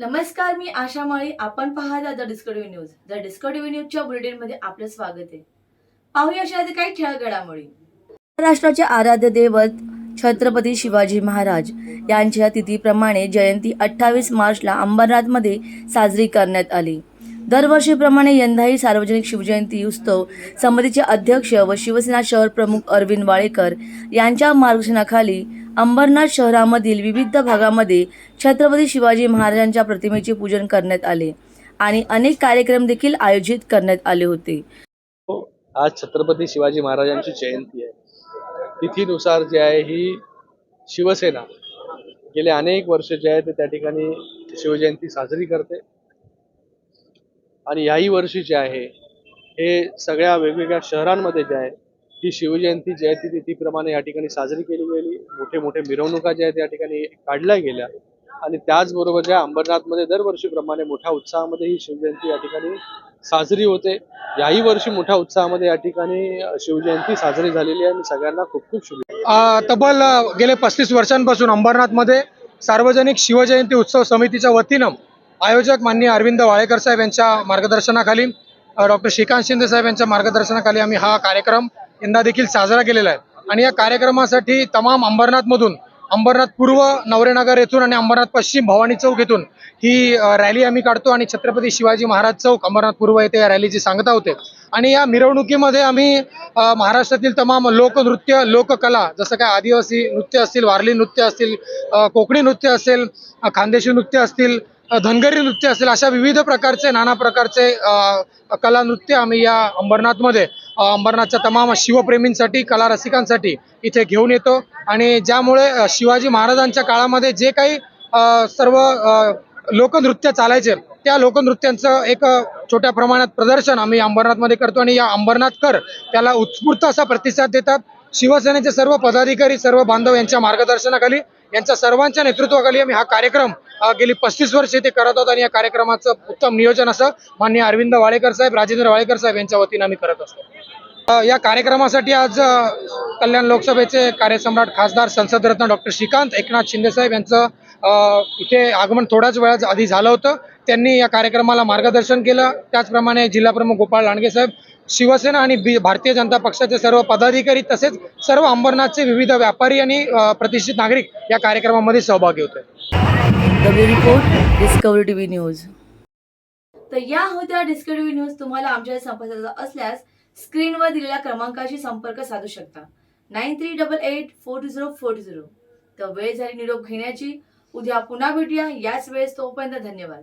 नमस्कार मी आशा माळी. आपण पाहत आहात the discovery news. The discovery न्यूजच्या बुलेटिनमध्ये आपलं स्वागत आहे. पाहूया अशा काही खेळ घडामोडी. महाराष्ट्राचे आराध्य दैवत छत्रपती शिवाजी महाराज यांच्या तिथीप्रमाणे जयंती अठ्ठावीस मार्चला अंबरनाथमध्ये साजरी करण्यात आली. दरवर्षीप्रमाणे यंदाही सार्वजनिक शिवजयंती उत्सव समितीचे अध्यक्ष व शिवसेना शहर प्रमुख अरविंद वाळेकर यांच्या मार्गदर्शनाखाली अंबरनाथ शहरामधील विविध भागामध्ये छत्रपती शिवाजी महाराजांच्या प्रतिमेचे पूजन करण्यात आले आणि अनेक कार्यक्रम देखील आयोजित करण्यात आले होते. हो, आज छत्रपती शिवाजी महाराजांची जयंती आहे. तिथीनुसार जे आहे ही शिवसेना गेले अनेक वर्ष जे आहे ते त्या ठिकाणी शिवजयंती साजरी करते. आणि याही वर्षी जे आहे हे सगळ्या वेगवेगळ्या शहरांमध्ये जे आहे ही शिवजयंती जी आहे ती तिथीप्रमाणे या ठिकाणी साजरी केली गेली. मोठे मोठे मिरवणुका ज्या आहेत या ठिकाणी काढल्या गेल्या. आणि त्याचबरोबर ज्या अंबरनाथमध्ये दरवर्षीप्रमाणे मोठ्या उत्साहामध्ये ही शिवजयंती या ठिकाणी साजरी होते. याही वर्षी मोठ्या उत्साहामध्ये या ठिकाणी शिवजयंती साजरी झालेली आहे. आणि सगळ्यांना खूप खूप शुभेच्छा. तब्बल गेले पस्तीस वर्षांपासून अंबरनाथमध्ये सार्वजनिक शिवजयंती उत्सव समितीच्या वतीनं आयोजक माननीय अरविंद वाळेकर साहेब यांच्या मार्गदर्शनाखाली डॉक्टर श्रीकांत शिंदे साहेब यांच्या मार्गदर्शनाखाली आम्ही हा कार्यक्रम यंदा देखील साजरा केलेला आहे. आणि या कार्यक्रमासाठी तमाम अंबरनाथमधून अंबरनाथ पूर्व नवरेनगर येथून आणि अंबरनाथ पश्चिम भवानी चौक येथून ही रॅली आम्ही काढतो आणि छत्रपती शिवाजी महाराज चौक अंबरनाथ पूर्व येथे या रॅलीची सांगता होते आणि या मिरवणुकीमध्ये आम्ही महाराष्ट्रातील तमाम लोकनृत्य लोककला जसं काय आदिवासी नृत्य असतील वारली नृत्य असतील कोकणी नृत्य असेल खानदेशी नृत्य असतील धनगरी नृत्य असेल अशा विविध प्रकारचे नाना प्रकारचे कला नृत्य आम्ही या अंबरनाथमध्ये अंबरनाथच्या तमाम शिवप्रेमींसाठी कला रसिकांसाठी इथे घेऊन येतो. आणि ज्यामुळे शिवाजी महाराजांच्या काळामध्ये जे काही सर्व लोकनृत्य चालायचे त्या लोकनृत्यांचं एक छोट्या प्रमाणात प्रदर्शन आम्ही अंबरनाथमध्ये करतो. आणि या अंबरनाथकर त्याला उत्स्फूर्त असा प्रतिसाद देतात. शिवसेनेचे सर्व पदाधिकारी सर्व बांधव यांच्या मार्गदर्शनाखाली यांच्या सर्वांच्या नेतृत्वाखाली आम्ही हा कार्यक्रम गेली पस्तीस वर्ष ते करत आहोत आणि या कार्यक्रमाचं उत्तम नियोजन असं माननीय अरविंद वाळेकर साहेब राजेंद्र वाळेकर साहेब यांच्या वतीनं आम्ही करत असतो. या कार्यक्रमासाठी आज कल्याण लोकसभेचे कार्यसम्राट खासदार संसदरत्न डॉक्टर श्रीकांत एकनाथ शिंदे साहेब यांचं इथे आगमन थोड्याच वेळा आधी झालं होतं. त्यांनी या कार्यक्रमाला मार्गदर्शन केलं. त्याचप्रमाणे जिल्हाप्रमुख गोपाळ लांडगे साहेब शिवसेना आणि बी भारतीय जनता पक्षाचे सर्व पदाधिकारी तसेच सर्व अंबरनाथचे विविध व्यापारी आणि प्रतिष्ठित नागरिक या कार्यक्रमामध्ये सहभागी होते. रिपोर्ट डिस्कवरी टीव्ही न्यूज तर या होत्या डिस्कवरी न्यूज तुम्हाला आमच्या संपर्काचा असल्यास स्क्रीनवर दिलेल्या क्रमांकाशी संपर्क साधू शकता. Nine three double eight four two zero four two zero. तर वेळ झाली निरोप घेण्याची. उद्या पुन्हा भेटूया. याच वेळेस तोपर्यंत धन्यवाद.